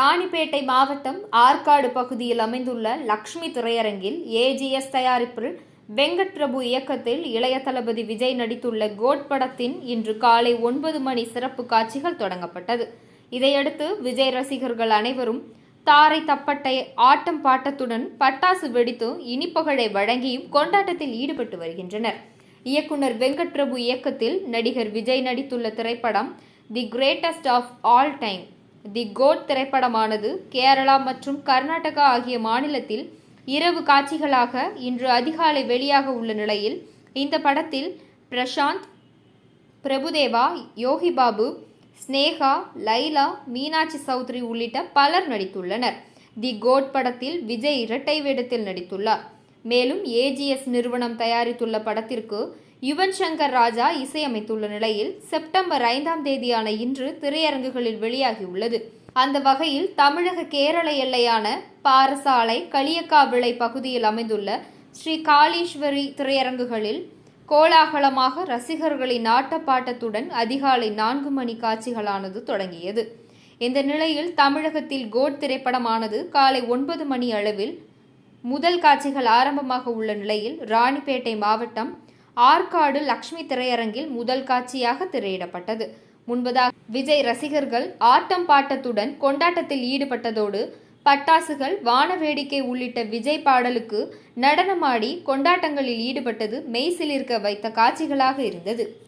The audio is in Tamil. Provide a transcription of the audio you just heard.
ராணிப்பேட்டை மாவட்டம் ஆற்காடு பகுதியில் அமைந்துள்ள லக்ஷ்மி திரையரங்கில் ஏஜிஎஸ் தயாரிப்பில் வெங்கட் பிரபு இயக்கத்தில் இளைய தளபதி விஜய் நடித்துள்ள கோட் படத்தின் இன்று காலை ஒன்பது மணி சிறப்பு காட்சிகள் தொடங்கப்பட்டது. இதையடுத்து விஜய் ரசிகர்கள் அனைவரும் தாரை தப்பட்டை ஆட்டம் பாட்டத்துடன் பட்டாசு வெடித்து இனிப்புகளை வழங்கியும் கொண்டாட்டத்தில் ஈடுபட்டு வருகின்றனர். இயக்குனர் வெங்கட் பிரபு இயக்கத்தில் நடிகர் விஜய் நடித்துள்ள திரைப்படம் the greatest of all time. The goat திரைப்படமானது Kerala மற்றும் கர்நாடகா ஆகிய மாநிலத்தில் இரவு காட்சிகளாக இன்று அதிகாலை வெளியாக உள்ள நிலையில் இந்த படத்தில் பிரசாந்த் பிரபுதேவா யோகி பாபு ஸ்னேகா லைலா மீனாட்சி சௌத்ரி உள்ளிட்ட பலர் நடித்துள்ளனர். தி கோட் படத்தில் விஜய் இரட்டை வேடத்தில் நடித்துள்ளார். மேலும் ஏஜிஎஸ் நிறுவனம் தயாரித்துள்ள படத்திற்கு யுவன் சங்கர் ராஜா இசையமைத்துள்ள நிலையில் செப்டம்பர் ஐந்தாம் தேதியான இன்று திரையரங்குகளில் வெளியாகியுள்ளது. அந்த வகையில் தமிழக கேரள எல்லையான பாரசாலை களியக்காவிளை பகுதியில் அமைந்துள்ள ஸ்ரீ காளீஸ்வரி திரையரங்குகளில் கோலாகலமாக ரசிகர்களின் ஆட்டப்பாட்டத்துடன் அதிகாலை நான்கு மணி காட்சிகளானது தொடங்கியது. இந்த நிலையில் தமிழகத்தில் கோட் திரைப்படமானது காலை ஒன்பது மணி அளவில் முதல் காட்சிகள் ஆரம்பமாக உள்ள நிலையில் ராணிப்பேட்டை மாவட்டம் ஆற்காடு லக்ஷ்மி திரையரங்கில் முதல் காட்சியாக திரையிடப்பட்டது. முன்பதாக விஜய் ரசிகர்கள் ஆட்டம் பாட்டத்துடன் கொண்டாட்டத்தில் ஈடுபட்டதோடு பட்டாசுகள் வான வேடிக்கை உள்ளிட்ட விஜய் பாடலுக்கு நடனமாடி கொண்டாட்டங்களில் ஈடுபட்டது மெய்சிலிருக்க வைத்த காட்சிகளாக இருந்தது.